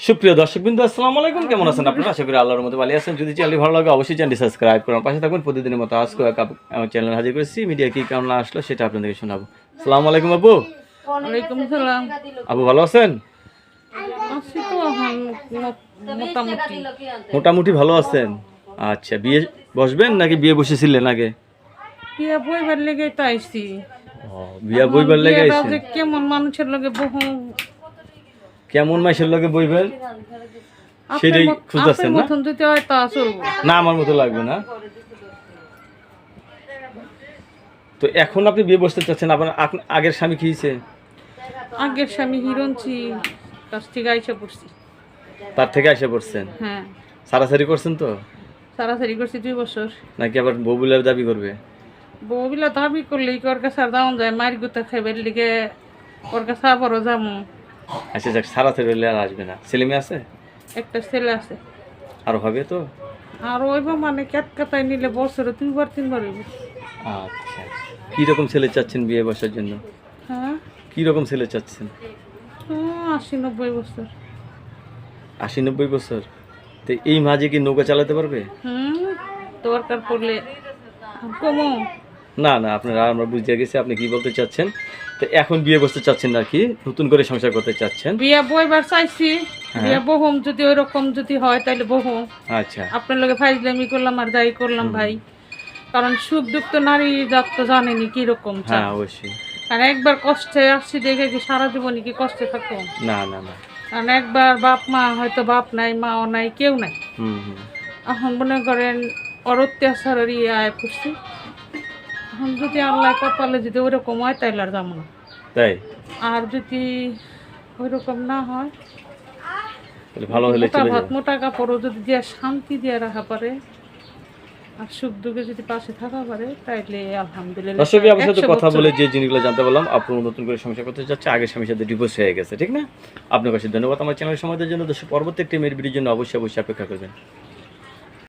সুপ্রিয় দর্শক বিন্দু আসসালামু আলাইকুম। কেমন আছেন আপনারা? আশা করি আল্লাহর মতো ভালো আছেন। যদি চ্যানেলটি ভালো লাগে অবশ্যই চ্যানেলটি সাবস্ক্রাইব করুন। পাশে থাকুন। প্রতিদিনের মতো আজকে এক আমার চ্যানেল হাজির করেছি। মিডিয়া কি কেমন আসলো সেটা আপনাদেরকে শোনাবো। আসসালামু আলাইকুম আপু। ওয়ালাইকুম সালাম। আপু ভালো আছেন? মোটামুটি। ভালো আছেন। আচ্ছা বিয়ে বসবেন নাকি বিয়ে বসেছিলেন আগে? বিয়া বইবার লেগে তো আইছি। ও, বিয়া বইবার লেগে আইছেন? কেমন মানুষের লগে বহু কেমন মাসের লগে বইবেন সেটাই খুঁজতেছেন না? মতন দিতে হয় তা চলবো। না আমার মতো লাগবে না। তো এখন আপনি বিয়ে বসতে চাচ্ছেন আপনার আগের স্বামী কি আগের স্বামী হিরণছি কাছ থেকে আইসা পড়ছি। তার থেকে এসে পড়ছেন? হ্যাঁ। সারাসারি করছেন তো? সারাসারি করছি দুই বছর। নাকি আবার বউবিলার দাবি করবে? বউবিলা দাবি করলে কি ওর কাছে আর দাম যায় মার গুতা খাইবার লিগে ওর কাছে আবারও যাব আচ্ছা যাক সারাসারি হলে আর আসবে না। ছেলে মেয়ে আছে? একটা ছেলে আছে। আর হবে তো? আর ওইবা মানে ক্যাট কাটাই নিলে বছরে দুইবার তিনবার হইব। আচ্ছা। কি রকম ছেলে চাচ্ছেন বিয়ে বসার জন্য? হ্যাঁ? কি রকম ছেলে চাচ্ছেন? হুম, আশি নব্বই বছর। আশি নব্বই বছর? তো এই মাঝে কি নৌকা চালাতে পারবে? হুম দরকার পড়লে কমো না না আপনারা আমরা বুঝতে গেছি আপনি কি বলতে চাচ্ছেন? তো এখন বিয়ে করতে চাচ্ছেন না কি? নতুন করে সংসার করতে চাচ্ছেন। বিয়ে বইবার চাইছি। হ্যাঁ। বিয়া বহুম যদি ওই রকম যদি হয় তাহলে বহুম আচ্ছা। আপনার লগে ফাইজলামি করলাম আর যাই করলাম ভাই। কারণ সুখ দুঃখ তো নারী জাত তো জানেনি কি রকম হ্যাঁ অবশ্যই। আর একবার কষ্টে আসছি দেখে কি সারা জীবনই কি কষ্টে থাকো না না না। কারণ একবার বাপ মা হয়তো বাপ নাই মাও নাই কেউ নাই। হুম হুম। এখন মনে করেন ওর অত্যাচারের ইয়ে আয় পড়ছি এখন যদি আল্লাহ কপালে যদি ওরকম হয় তাইলে আর যাব না। তাই? আর যদি ওইরকম না হয় তাহলে ভালো হলে মোটা চলে ভাত মোটা কাপড়ও যদি দিয়ে শান্তি দিয়ে রাখা পারে আর সুখ দুঃখে যদি পাশে থাকা পারে তাইলে আলহামদুলিল্লাহ। দর্শকই আপনার সাথে কথা বলে যে জিনিসগুলো জানতে পারলাম আপনার নতুন করে সংসার করতে যাচ্ছে আগের স্বামীর সাথে ডিভোর্স হয়ে গেছে ঠিক না? আপনার কাছে ধন্যবাদ আমার চ্যানেল সমাজের জন্য। দর্শক পরবর্তী একটি মেয়ের ভিডিওর জন্য অবশ্যই অবশ্যই অপেক্ষা করবেন।